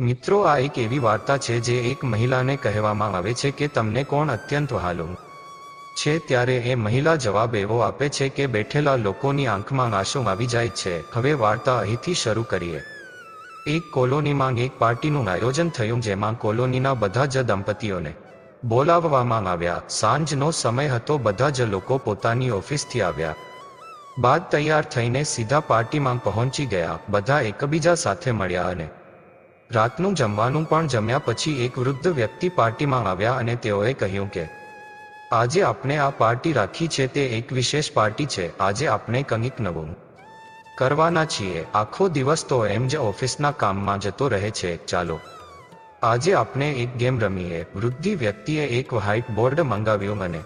મિત્રો, આ એક એવી વાર્તા છે જે એક મહિલાને કહેવામાં આવે છે કે તમને કોણ અત્યંત વહાલું? છે, ત્યારે એ મહિલા જવાબ એવો આપે છે કે બેઠેલા લોકોની આંખમાં આંસુ આવી જાય છે. હવે વાર્તા અહીંથી શરૂ કરીએ. એક કોલોનીમાં એક પાર્ટીનું આયોજન થયું જેમાં કોલોનીના બધા જ દંપતીઓને બોલાવવામાં આવ્યા. સાંજનો સમય હતો, બધા જ લોકો પોતાની ઓફિસથી આવ્યા. બાદ તૈયાર થઈને સીધા પાર્ટીમાં પહોંચી ગયા. બધા એકબીજા સાથે મળ્યા અને રાતનું જમવાનું પણ જમ્યા પછી એક વૃદ્ધ વ્યક્તિ પાર્ટીમાં આવ્યા અને તેઓએ કહ્યું કે, આજે આપણે આ પાર્ટી રાખી છે તે એક વિશેષ પાર્ટી છે. આજે આપણે કંઈક નવું કરવાના છીએ. આખો દિવસ તો એમ જ ઓફિસના કામમાં જતો રહે છે. ચાલો, આજે આપણે એક ગેમ રમીએ. વૃદ્ધિ વ્યક્તિએ એક વ્હાઇટ બોર્ડ મંગાવ્યું અને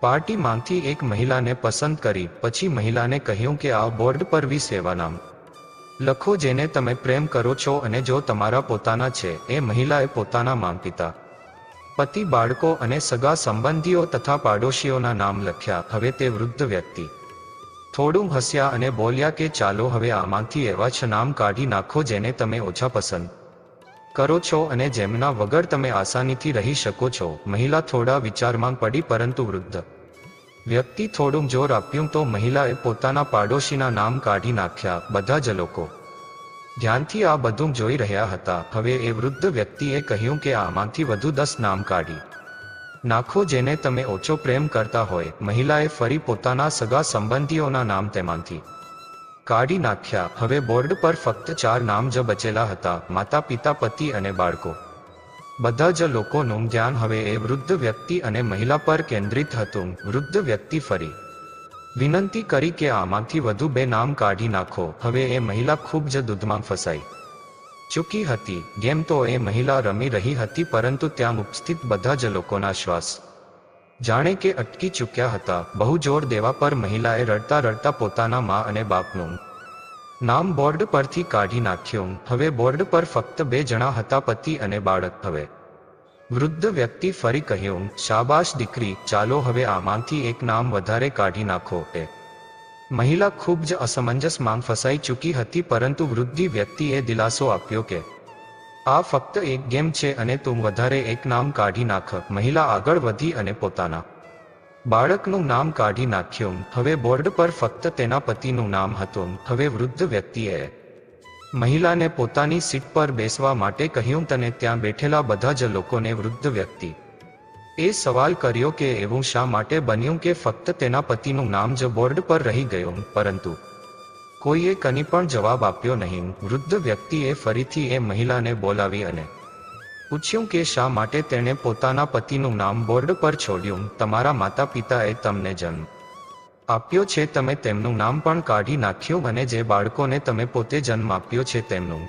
પાર્ટીમાંથી એક મહિલાને પસંદ કરી. પછી મહિલાને કહ્યું કે, આ બોર્ડ પર વી સેવા નામ લખો જેને તમે પ્રેમ કરો છો અને જો તમારા પોતાના છે, એ મહિલાએ પોતાના મામ પિતા પતિ, બાળકો અને સગા સંબંધીઓ તથા પાડોશીઓના નામ લખ્યા. હવે તે વૃદ્ધ વ્યક્તિ, થોડું હસ્યા અને બોલ્યા કે ચાલો હવે આમાંથી એવા છ નામ કાઢી નાખો જેને તમે ઓછા પસંદ કરો છો અને જેમના વગર તમે આસાનીથી રહી શકો છો. મહિલા થોડા વિચારમાં પડી પરંતુ વૃદ્ધ વ્યક્તિ થોડું જોર આપ્યું તો મહિલાએ પોતાના પાડોશીના નામ કાઢી નાખ્યા, બધા જ લોકો. ધ્યાનથી આ બધું જોઈ રહ્યા હતા. હવે એ વૃદ્ધ વ્યક્તિએ કહ્યું કે આમાંથી વધુ દસ નામ કાઢી. નાખો જેને તમે ઓછો પ્રેમ કરતા હોય. મહિલાએ ફરી પોતાના સગા સંબંધીઓના નામ તેમાંથી કાઢી નાખ્યા. હવે બોર્ડ પર ફક્ત ચાર નામ જ બચેલા હતા. માતા, પિતા, પતિ અને બાળકો. બધા જ લોકોનું ધ્યાન હવે એ વૃદ્ધ વ્યક્તિ અને મહિલા પર કેન્દ્રિત હતું. વૃદ્ધ વ્યક્તિ ફરી વિનંતી કરી કે આમાંથી વધુ બે નામ કાઢી નાખો. હવે એ મહિલા ખૂબ જ દૂધમાં ફસાઈ ચૂકી હતી. ગેમ તો એ મહિલા રમી રહી હતી, પરંતુ ત્યાં ઉપસ્થિત બધા જ લોકોના શ્વાસ જાણે કે અટકી ચૂક્યા હતા. બહુ જોર દેવા પર મહિલાએ રડતા રડતા પોતાના મા અને બાપનું નામ બોર્ડ પરથી કાઢી નાખ્યું. હવે બોર્ડ પર ફક્ત બે જણા હતા, પતિ અને બાળક. હવે વૃદ્ધ વ્યક્તિ ફરી કહ્યું, શાબાશ દીકરી, ચાલો હવે આમાંથી એક નામ વધારે કાઢી નાખો. એ મહિલા ખૂબ જ અસમંજસમાં ફસાઈ ચૂકી હતી, પરંતુ વૃદ્ધિ વ્યક્તિએ દિલાસો આપ્યો કે, આ ફક્ત એક ગેમ છે અને તું વધારે એક નામ કાઢી નાખ. મહિલા આગળ વધી અને પોતાના બાળકનું નામ કાઢી નાખ્યું હવે બોર્ડ પર ફક્ત તેના પતિનું નામ હતું. હવે વૃદ્ધ વ્યક્તિએ મહિલાને પોતાની સીટ પર બેસવા માટે કહ્યું તને ત્યાં બેઠેલા બધા જ લોકોને વૃદ્ધ વ્યક્તિ. એ સવાલ કર્યો કે એવું શા માટે બન્યું કે ફક્ત તેના પતિનું નામ જ બોર્ડ પર રહી ગયું, પરંતુ કોઈએ કની પણ જવાબ આપ્યો નહીં. વૃદ્ધ વ્યક્તિએ ફરીથી એ મહિલાને બોલાવી અને પૂછ્યું કે શા માટે તેણે પોતાના પતિનું નામ બોર્ડ પર છોડ્યું? તમારા માતા પિતાએ તમને જન્મ આપ્યો છે, તમે તેમનું નામ પણ કાઢી નાખ્યું અને જે બાળકોને તમે પોતે જન્મ આપ્યો છે, તેમનું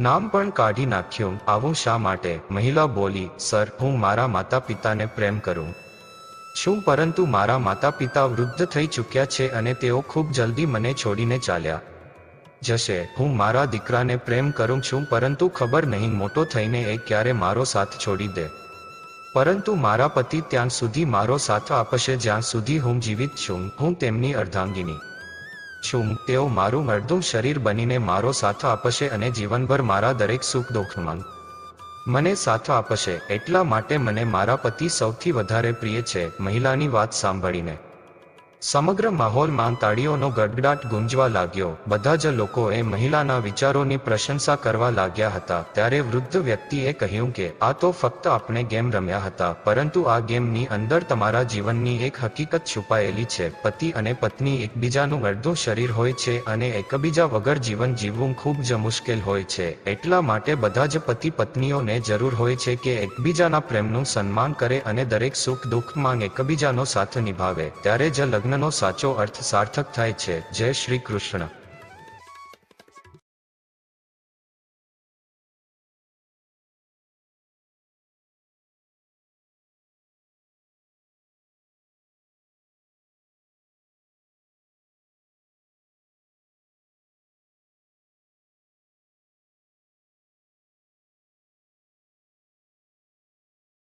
નામ પણ કાઢી નાખ્યું. આવું શા માટે? મહિલા બોલી, સર, હું મારા માતા પિતાને પ્રેમ કરું છું, પરંતુ મારા માતા પિતા વૃદ્ધ થઈ ચૂક્યા છે અને તેઓ ખૂબ જલ્દી મને છોડીને ચાલ્યા જશે. હું મારા દીકરાને પ્રેમ કરું છું, પરંતુ ખબર નહીં, મોટો થઈને એ ક્યારે મારો સાથ છોડી દે. પરંતુ મારા પતિ ત્યાં સુધી મારો સાથ આપશે, જ્યાં સુધી હું જીવિત છું. હું તેમની અર્ધાંગીની છું. તેઓ મારું અડધું શરીર બનીને મારો સાથ આપશે અને જીવનભર મારા દરેક સુખ દુઃખમાં મને સાથ આપશે. એટલા માટે મને મારા પતિ સૌથી વધારે પ્રિય છે, મહિલાની વાત સાંભળીને. સમગ્ર માહોલમાં તાળીઓનો ગડગડાટ ગુંજવા લાગ્યો. બધા જ લોકોએ મહિલાના વિચારોની પ્રશંસા કરવા લાગ્યા હતા. ત્યારે વૃદ્ધ વ્યક્તિએ કહ્યું કે, આ તો ફક્ત આપણે ગેમ રમ્યા હતા, પરંતુ આ ગેમની અંદર તમારા જીવનની એક હકીકત છુપાયેલી છે. પતિ અને પત્ની એકબીજાનું અડધું શરીર હોય છે અને એકબીજા વગર જીવન જીવવું ખૂબ જ મુશ્કેલ હોય છે. એટલા માટે બધા જ પતિ પત્નીઓને જરૂર હોય છે કે એકબીજાના પ્રેમનું સન્માન કરે અને દરેક સુખ દુઃખમાં એકબીજાનો સાથ નિભાવે. ત્યારે જ લગ્ન લગ્નનો સાચો અર્થ સાર્થક થાય છે. જય શ્રી કૃષ્ણ.